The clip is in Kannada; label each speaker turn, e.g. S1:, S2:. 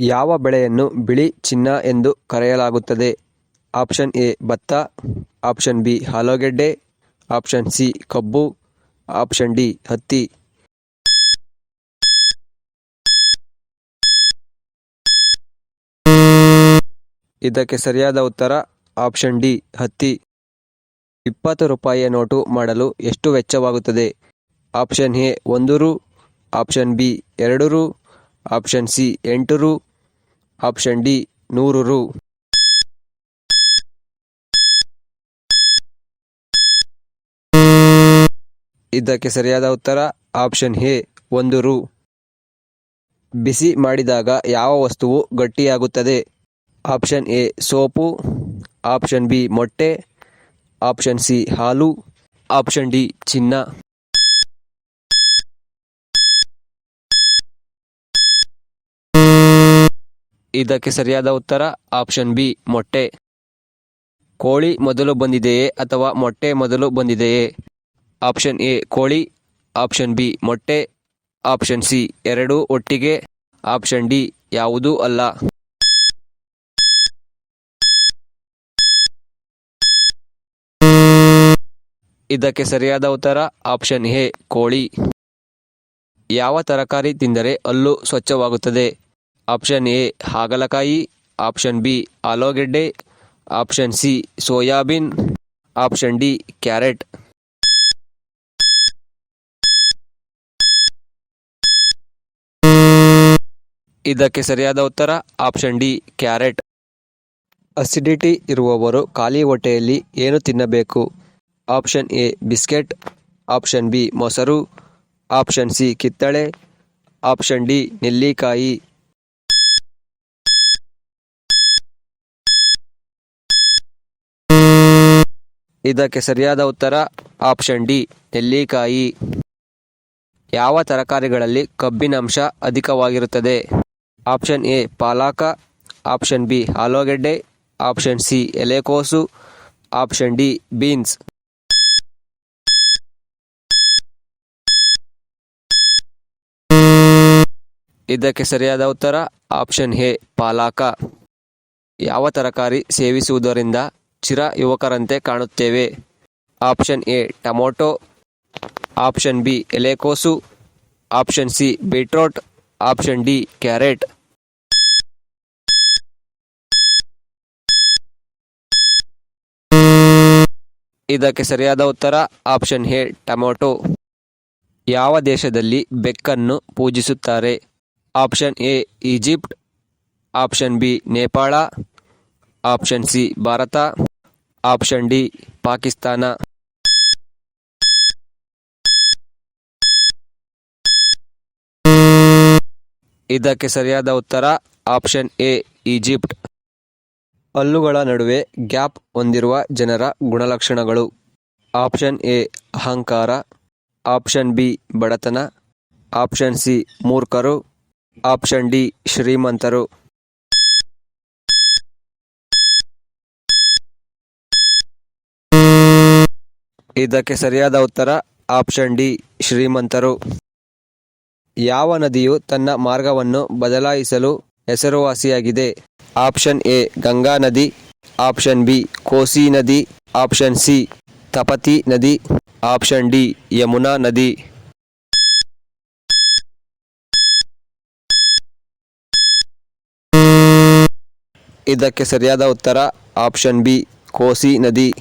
S1: ಯಾವ ಬೆಳೆಯನ್ನು ಬಿಳಿ ಚಿನ್ನ ಎಂದು ಕರೆಯಲಾಗುತ್ತದೆ? ಆಪ್ಷನ್ ಎ, ಭತ್ತ. ಆಪ್ಷನ್ ಬಿ, ಆಲೂಗೆಡ್ಡೆ. ಆಪ್ಷನ್ ಸಿ, ಕಬ್ಬು. ಆಪ್ಷನ್ ಡಿ, ಹತ್ತಿ. ಇದಕ್ಕೆ ಸರಿಯಾದ ಉತ್ತರ, ಆಪ್ಷನ್ ಡಿ, ಹತ್ತಿ. ಇಪ್ಪತ್ತು ರೂಪಾಯಿಯ ನೋಟು ಮಾಡಲು ಎಷ್ಟು ವೆಚ್ಚವಾಗುತ್ತದೆ? ಆಪ್ಷನ್ ಎ, ಒಂದು ರು. ಆಪ್ಷನ್ ಬಿ, ಎರಡು ರು. ಆಪ್ಷನ್ ಸಿ, ಎಂಟು ರು. ಆಪ್ಷನ್ ಡಿ, ನೂರು ರು. ಇದಕ್ಕೆ ಸರಿಯಾದ ಉತ್ತರ, ಆಪ್ಷನ್ ಎ, ಒಂದು ರು. ಬಿಸಿ ಮಾಡಿದಾಗ ಯಾವ ವಸ್ತುವು ಗಟ್ಟಿಯಾಗುತ್ತದೆ? Option A, soap. Option B, ಮೊಟ್ಟೆ. ಆಪ್ಷನ್ ಸಿ, ಹಾಲು. ಆಪ್ಷನ್ ಡಿ, ಚಿನ್ನ. ಇದಕ್ಕೆ ಸರಿಯಾದ ಉತ್ತರ ಆಪ್ಷನ್ ಬಿ, ಮೊಟ್ಟೆ. ಕೋಳಿ ಮೊದಲು ಬಂದಿದೆಯೇ ಅಥವಾ ಮೊಟ್ಟೆ ಮೊದಲು ಬಂದಿದೆಯೇ? ಆಪ್ಷನ್ ಎ, ಕೋಳಿ. ಆಪ್ಷನ್ ಬಿ, ಮೊಟ್ಟೆ. ಆಪ್ಷನ್ ಸಿ, ಎರಡು, ಒಟ್ಟಿಗೆ. ಆಪ್ಷನ್ ಡಿ, ಯಾವುದೂ ಅಲ್ಲ. ಇದಕ್ಕೆ ಸರಿಯಾದ ಉತ್ತರ ಆಪ್ಷನ್ ಎ, ಕೋಳಿ. ಯಾವ ತರಕಾರಿ ತಿಂದರೆ ಹಲ್ಲು ಸ್ವಚ್ಛವಾಗುತ್ತದೆ? ಆಪ್ಷನ್ ಎ, ಹಾಗಲಕಾಯಿ. ಆಪ್ಷನ್ ಬಿ, ಆಲೂಗೆಡ್ಡೆ. Option C, soybean. Option D, carrot. ಇದಕ್ಕೆ ಸರಿಯಾದ ಉತ್ತರ, ಆಪ್ಷನ್ ಡಿ, ಕ್ಯಾರೆಟ್. ಅಸಿಡಿಟಿ ಇರುವವರು ಖಾಲಿ ಹೊಟ್ಟೆಯಲ್ಲಿ ಏನು ತಿನ್ನಬೇಕು? Option A, biscuit. Option B, ಮೊಸರು. ಆಪ್ಷನ್ ಸಿ, ಕಿತ್ತಳೆ. ಆಪ್ಷನ್ ಡಿ, ನೆಲ್ಲಿಕಾಯಿ. ಇದಕ್ಕೆ ಸರಿಯಾದ ಉತ್ತರ ಆಪ್ಷನ್ ಡಿ, ನೆಲ್ಲಿಕಾಯಿ. ಯಾವ ತರಕಾರಿಗಳಲ್ಲಿ ಕಬ್ಬಿನಾಂಶ ಅಧಿಕವಾಗಿರುತ್ತದೆ? ಆಪ್ಷನ್ ಎ, ಪಾಲಾಕ. ಆಪ್ಷನ್ ಬಿ, ಆಲೂಗೆಡ್ಡೆ. ಆಪ್ಷನ್ ಸಿ, ಎಲೆಕೋಸು. Option D, beans. ಇದಕ್ಕೆ ಸರಿಯಾದ ಉತ್ತರ ಆಪ್ಷನ್ ಎ, ಪಾಲಾಕ. ಯಾವ ತರಕಾರಿ ಸೇವಿಸುವುದರಿಂದ ಚಿರ ಯುವಕರಂತೆ ಕಾಣುತ್ತೇವೆ. Option A, tomato. Option B, ಎಲೆಕೋಸು. Option C, beetroot. Option D, carrot. ಇದಕ್ಕೆ ಸರಿಯಾದ ಉತ್ತರ, ಆಪ್ಷನ್ ಎ, ಟೊಮೊಟೊ. ಯಾವ ದೇಶದಲ್ಲಿ ಬೆಕ್ಕನ್ನು ಪೂಜಿಸುತ್ತಾರೆ? Option A, Egypt. Option B, Nepal. Option C, Bharat. Option D, Pakistan. ಇದಕ್ಕೆ ಸರಿಯಾದ ಉತ್ತರ, ಆಪ್ಷನ್ ಎ, ಈಜಿಪ್ಟ್. ಹಲ್ಲುಗಳ ನಡುವೆ ಗ್ಯಾಪ್ ಹೊಂದಿರುವ ಜನರ ಗುಣಲಕ್ಷಣಗಳು. ಆಪ್ಷನ್ ಎ, ಅಹಂಕಾರ. ಆಪ್ಷನ್ ಬಿ, ಬಡತನ. ಆಪ್ಷನ್ ಸಿ, ಮೂರ್ಖರು. ಆಪ್ಷನ್ ಡಿ, ಶ್ರೀಮಂತರು. ಇದಕ್ಕೆ ಸರಿಯಾದ ಉತ್ತರ ಆಪ್ಷನ್ ಡಿ, ಶ್ರೀಮಂತರು. ಯಾವ ನದಿಯು ತನ್ನ ಮಾರ್ಗವನ್ನು ಬದಲಾಯಿಸಲು ಹೆಸರುವಾಸಿಯಾಗಿದೆ? ಆಪ್ಷನ್ ಎ, ಗಂಗಾ ನದಿ. ಆಪ್ಷನ್ ಬಿ, ಕೋಸಿ ನದಿ. ಆಪ್ಷನ್ ಸಿ, ತಪತಿ ನದಿ. ಆಪ್ಷನ್ ಡಿ, ಯಮುನಾ ನದಿ. ಇದಕ್ಕೆ ಸರಿಯಾದ ಉತ್ತರ ಆಪ್ಷನ್ ಬಿ, ಕೋಸಿ ನದಿ.